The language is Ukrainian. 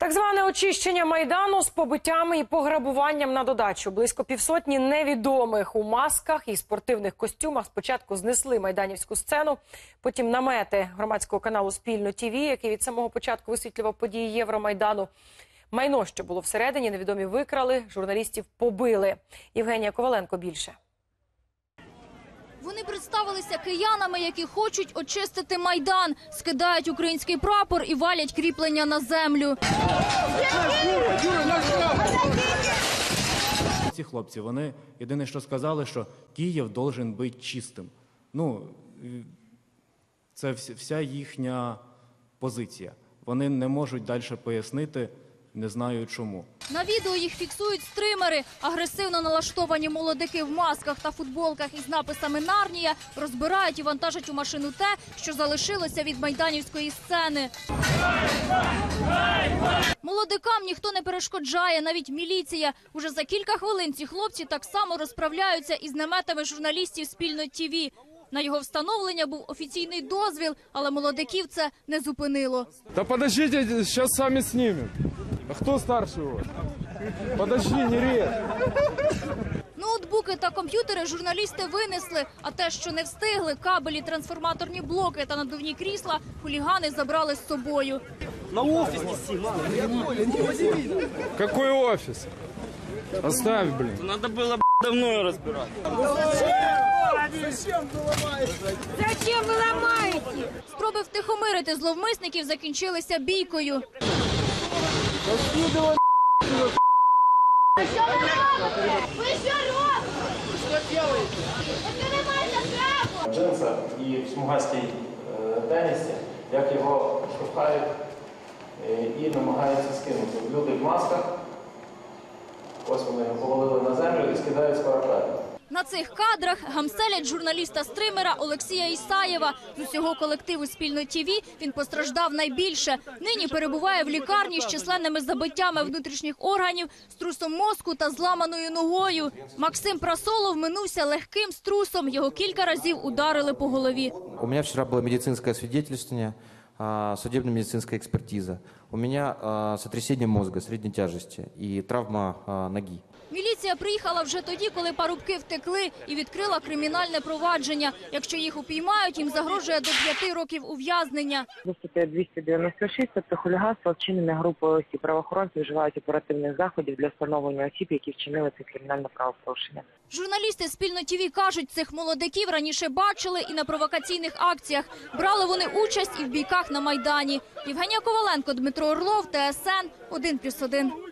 Так зване очищення майдану з побиттями і пограбуванням на додачу. Близько півсотні невідомих у масках і спортивних костюмах спочатку знесли майданівську сцену, потім намети громадського каналу Спільно ТІВІ, який від самого початку висвітлював події Євромайдану. Майно, що було всередині, невідомі викрали, журналістів побили. Євгенія Коваленко більше. Вони представилися киянами, які хочуть очистити майдан, скидають український прапор і валять кріплення на землю. Ці хлопці, вони єдине, що сказали, що Київ должен бути чистим. Ну, це вся їхня позиція. Вони не можуть далі пояснити, не знаю чому. На відео їх фіксують стримери. Агресивно налаштовані молодики в масках та футболках із написами Нарнія розбирають і вантажать у машину те, що залишилося від майданівської сцени. Молодикам ніхто не перешкоджає, навіть міліція. Уже за кілька хвилин ці хлопці так само розправляються із наметами журналістів спільно ТІВІ. На його встановлення був офіційний дозвіл, але молодиків це не зупинило. Да подождите, сейчас сами снимем. А кто старше его? Подожди, не режь. Ноутбуки та комп'ютери журналісти винесли, а те, що не встигли, кабелі, трансформаторні блоки та надувні крісла, хулігани забрали з собою. Какой офис? Оставь, блин. Надо было б**, давно разбирать. Зачем вы ломаете? Спроби втихомирити зловмисників закінчилися бійкою. Вы что робите? Что делаете? Это не маєте права! джинсах і в смугастій е, тенісі, як його штовхають е, і намагаються скинути. Люди в масках, ось вони його повалили на землю і скидають з парапету. На цих кадрах гамселять журналіста-стримера Олексія Ісаєва. З усього колективу спільно ТІВІ він постраждав найбільше. Нині перебуває в лікарні з численними забиттями внутрішніх органів, струсом мозку та зламаною ногою. Максим Прасолов минувся легким струсом. Його кілька разів ударили по голові. У меня вчера было медицинское свидетельствование, а, судебно-медицинская экспертиза. У меня а, сотрясение мозга средней тяжести и травма ноги. Міліція приїхала вже тоді, коли парубки втекли і відкрила кримінальне провадження. Якщо їх упіймають, їм загрожує до п'яти років ув'язнення. Статтею 296, тобто хуліганство, вчинене групою осіб правоохоронців вживають оперативних заходів для встановлення осіб, які вчинили це кримінальне правопорушення. Журналісти спільно ТІВІ кажуть, цих молодиків раніше бачили і на провокаційних акціях. Брали вони участь і в бійках на майдані. Євгенія Коваленко, Дмитро Орлов, ТСН 1+,1.